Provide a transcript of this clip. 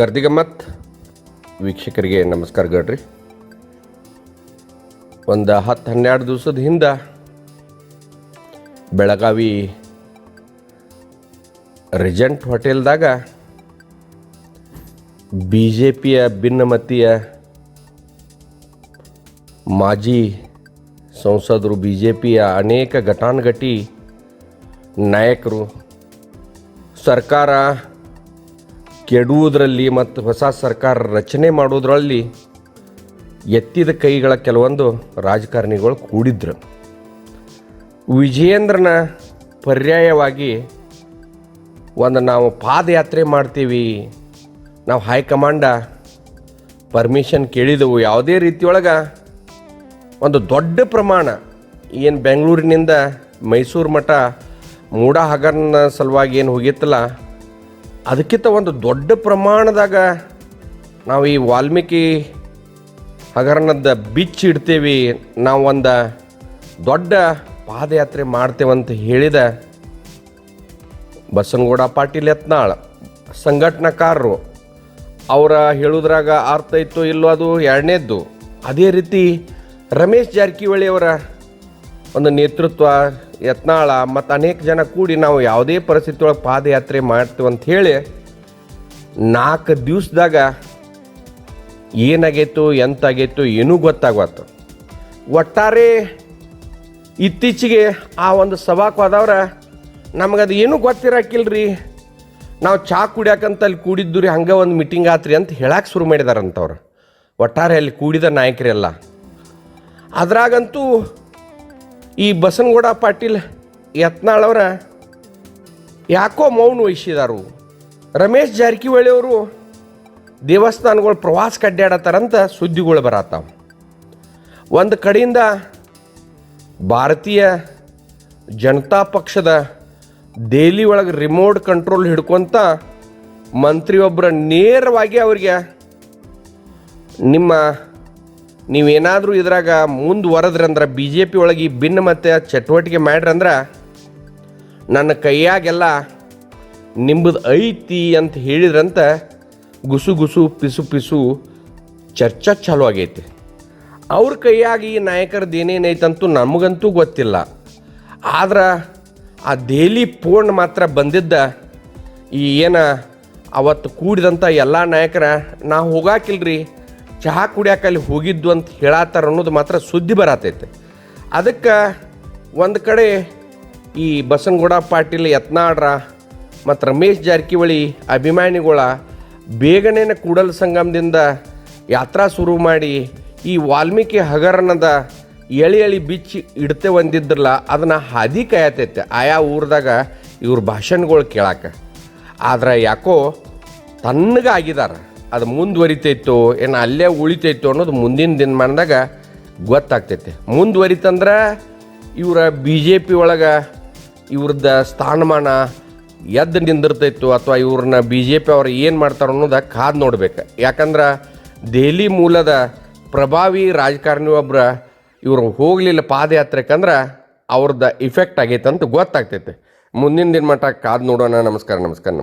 ಗರ್ದಿಗಮ್ಮತ್ ವೀಕ್ಷಕರಿಗೆ ನಮಸ್ಕಾರ ಗಡ್ರಿ. ಒಂದು ಹತ್ತು ಹನ್ನೆರಡು ದಿವಸದ ಹಿಂದೆ ಬೆಳಗಾವಿ ರಿಜೆಂಟ್ ಹೋಟೆಲ್ದಾಗ ಬಿ ಜೆ ಪಿಯ ಭಿನ್ನಮತೀಯ ಮಾಜಿ ಸಂಸದರು ಬಿ ಜೆ ಪಿಯ ಅನೇಕ ಘಟಾನುಘಟಿ ನಾಯಕರು ಸರ್ಕಾರ ಕೆಡುವುದರಲ್ಲಿ ಮತ್ತು ಹೊಸ ಸರ್ಕಾರ ರಚನೆ ಮಾಡೋದ್ರಲ್ಲಿ ಎತ್ತಿದ ಕೈಗಳ ಕೆಲವೊಂದು ರಾಜಕಾರಣಿಗಳು ಕೂಡಿದ್ರು. ವಿಜಯೇಂದ್ರನ ಪರ್ಯಾಯವಾಗಿ ಒಂದು ನಾವು ಪಾದಯಾತ್ರೆ ಮಾಡ್ತೀವಿ. ನಾವು ಹೈಕಮಾಂಡ ಪರ್ಮಿಷನ್ ಕೇಳಿದೆವು. ಯಾವುದೇ ರೀತಿಯೊಳಗೆ ಒಂದು ದೊಡ್ಡ ಪ್ರಮಾಣ ಏನು ಬೆಂಗಳೂರಿನಿಂದ ಮೈಸೂರು ಮಠ ಮೂಡ ಹಗರಣ ಸಲುವಾಗಿ ಏನು ಹೋಗಿತ್ತಲ್ಲ ಅದಕ್ಕಿಂತ ಒಂದು ದೊಡ್ಡ ಪ್ರಮಾಣದಾಗ ನಾವು ಈ ವಾಲ್ಮೀಕಿ ಹಗರಣದ ಬಿಚ್ಚಿ ಇಡ್ತೇವೆ, ನಾವು ಒಂದು ದೊಡ್ಡ ಪಾದಯಾತ್ರೆ ಮಾಡ್ತೇವಂತ ಹೇಳಿದ ಬಸನಗೌಡ ಪಾಟೀಲ್ ಯತ್ನಾಳ್, ಸಂಘಟನಾಕಾರರು, ಅವರ ಹೇಳೋದ್ರಾಗ ಅರ್ಥ ಇತ್ತು ಇಲ್ಲೋ ಅದು ಎರಡನೇದ್ದು. ಅದೇ ರೀತಿ ರಮೇಶ್ ಜಾರಕಿಹೊಳಿ ಅವರ ಒಂದು ನೇತೃತ್ವ ಯತ್ನಾಳ ಮತ್ತು ಅನೇಕ ಜನ ಕೂಡಿ ನಾವು ಯಾವುದೇ ಪರಿಸ್ಥಿತಿ ಒಳಗೆ ಪಾದಯಾತ್ರೆ ಮಾಡ್ತೀವಿ ಅಂತ ಹೇಳಿ ನಾಲ್ಕು ದಿವಸದಾಗ ಏನಾಗೈತು, ಎಂತಾಗೈತು ಏನೂ ಗೊತ್ತಾಗುತ್ತೆ ಒಟ್ಟಾರೆ ಇತ್ತೀಚೆಗೆ ಆ ಒಂದು ಸಭಾಕ್ ಹೋದವ್ರ, ನಮಗದು ಏನೂ ಗೊತ್ತಿರಕ್ಕಿಲ್ರಿ ನಾವು ಚಾ ಕುಡಿಯಾಕಂತ ಅಲ್ಲಿ ಕೂಡಿದ್ದು ರೀ ಹಂಗೆ ಒಂದು ಮೀಟಿಂಗ್ ಆತ್ರಿ ಅಂತ ಹೇಳಕ್ಕೆ ಶುರು ಮಾಡಿದಾರಂತವ್ರು. ಒಟ್ಟಾರೆ ಅಲ್ಲಿ ಕೂಡಿದ ನಾಯಕರೆಲ್ಲ. ಅದ್ರಾಗಂತೂ ಈ ಬಸನಗೌಡ ಪಾಟೀಲ್ ಯತ್ನಾಳವರ ಯಾಕೋ ಮೌನ ವಹಿಸಿದಾರು. ರಮೇಶ್ ಜಾರಕಿಹೊಳಿ ಅವರು ದೇವಸ್ಥಾನಗಳು ಪ್ರವಾಸ ಕಡ್ಡಾಡತ್ತಾರಂತ ಸುದ್ದಿಗಳು ಬರತ್ತಾವ. ಒಂದು ಕಡೆಯಿಂದ ಭಾರತೀಯ ಜನತಾ ಪಕ್ಷದ ದೆಹಲಿ ಒಳಗೆ ರಿಮೋಟ್ ಕಂಟ್ರೋಲ್ ಹಿಡ್ಕೊಂತ ಮಂತ್ರಿಯೊಬ್ಬರ ನೇರವಾಗಿ ಅವರಿಗೆ ನಿಮ್ಮ ನೀವೇನಾದರೂ ಇದ್ರಾಗ ಮುಂದುವರೆದ್ರಂದ್ರೆ ಬಿ ಜೆ ಪಿ ಒಳಗೆ ಈ ಮತ್ತೆ ಚಟುವಟಿಕೆ ಮಾಡ್ರಂದ್ರೆ ನನ್ನ ಕೈಯಾಗೆಲ್ಲ ನಿಂಬದು ಐತಿ ಅಂತ ಹೇಳಿದ್ರಂತ ಗುಸು ಗುಸು ಪಿಸು ಪಿಸು ಚರ್ಚಾ ಚಾಲು ಆಗೈತಿ. ಅವ್ರ ಕೈಯಾಗಿ ಈ ನಾಯಕರದ್ದು ಏನೇನೈತಂತೂ ನಮಗಂತೂ ಗೊತ್ತಿಲ್ಲ. ಆದ್ರೆ ಆ ದೆಹಲಿ ಪೂರ್ಣ ಮಾತ್ರ ಬಂದಿದ್ದ ಈ ಏನ ಅವತ್ತು ಕೂಡಿದಂಥ ಎಲ್ಲ ನಾಯಕರ ನಾ ಹೋಗಾಕಿಲ್ರಿ. ಚಹಾ ಕುಡಿಯಾಕ ಅಲ್ಲಿ ಹೋಗಿದ್ದು ಅಂತ ಹೇಳತ್ತಾರ ಅನ್ನೋದು ಮಾತ್ರ ಸುದ್ದಿ ಬರತೈತೆ. ಅದಕ್ಕೆ ಒಂದು ಕಡೆ ಈ ಬಸನಗೌಡ ಪಾಟೀಲ್ ಯತ್ನಾಡ್ರ ಮತ್ತು ರಮೇಶ್ ಜಾರಕಿಹೊಳಿ ಅಭಿಮಾನಿಗಳ ಬೇಗನೆ ಕೂಡಲ ಸಂಗಮದಿಂದ ಯಾತ್ರಾ ಶುರು ಮಾಡಿ ಈ ವಾಲ್ಮೀಕಿ ಹಗರಣದ ಎಳಿ ಎಳಿ ಬಿಚ್ಚಿ ಇಡ್ತೆ ಒಂದಿದ್ರಲ್ಲ ಅದನ್ನು ಹಾದಿ ಕಾಯತೈತೆ ಆಯಾ ಊರದಾಗ ಇವ್ರ ಭಾಷಣಗಳು ಕೇಳಾಕ. ಆದ್ರೆ ಯಾಕೋ ತಣ್ಣಗಾಗಿದಾರ. ಅದು ಮುಂದುವರಿತೈತೋ, ಏನು ಅಲ್ಲೇ ಉಳಿತೈತೋ ಅನ್ನೋದು ಮುಂದಿನ ದಿನಮಾನದಾಗ ಗೊತ್ತಾಗ್ತೈತೆ. ಮುಂದುವರಿತಂದ್ರೆ ಇವರ ಬಿ ಜೆ ಪಿ ಒಳಗೆ ಇವ್ರದ್ದು ಸ್ಥಾನಮಾನ ಎದ್ದು ನಿಂದಿರ್ತೈತು ಅಥವಾ ಇವ್ರನ್ನ ಬಿ ಜೆ ಪಿ ಅವ್ರು ಏನು ಮಾಡ್ತಾರೋ ಅನ್ನೋದು ಕಾದು ನೋಡ್ಬೇಕು. ಯಾಕಂದ್ರೆ ದೆಹಲಿ ಮೂಲದ ಪ್ರಭಾವಿ ರಾಜಕಾರಣಿ ಒಬ್ಬರ ಇವರು ಹೋಗಲಿಲ್ಲ ಪಾದಯಾತ್ರೆಕಂದ್ರೆ ಅವ್ರದ್ದು ಇಫೆಕ್ಟ್ ಆಗೈತೆ ಅಂತ ಗೊತ್ತಾಗ್ತೈತೆ. ಮುಂದಿನ ದಿನ ಮಟ್ಟ ಕಾದು ನೋಡೋಣ. ನಮಸ್ಕಾರ ನಮಸ್ಕಾರ.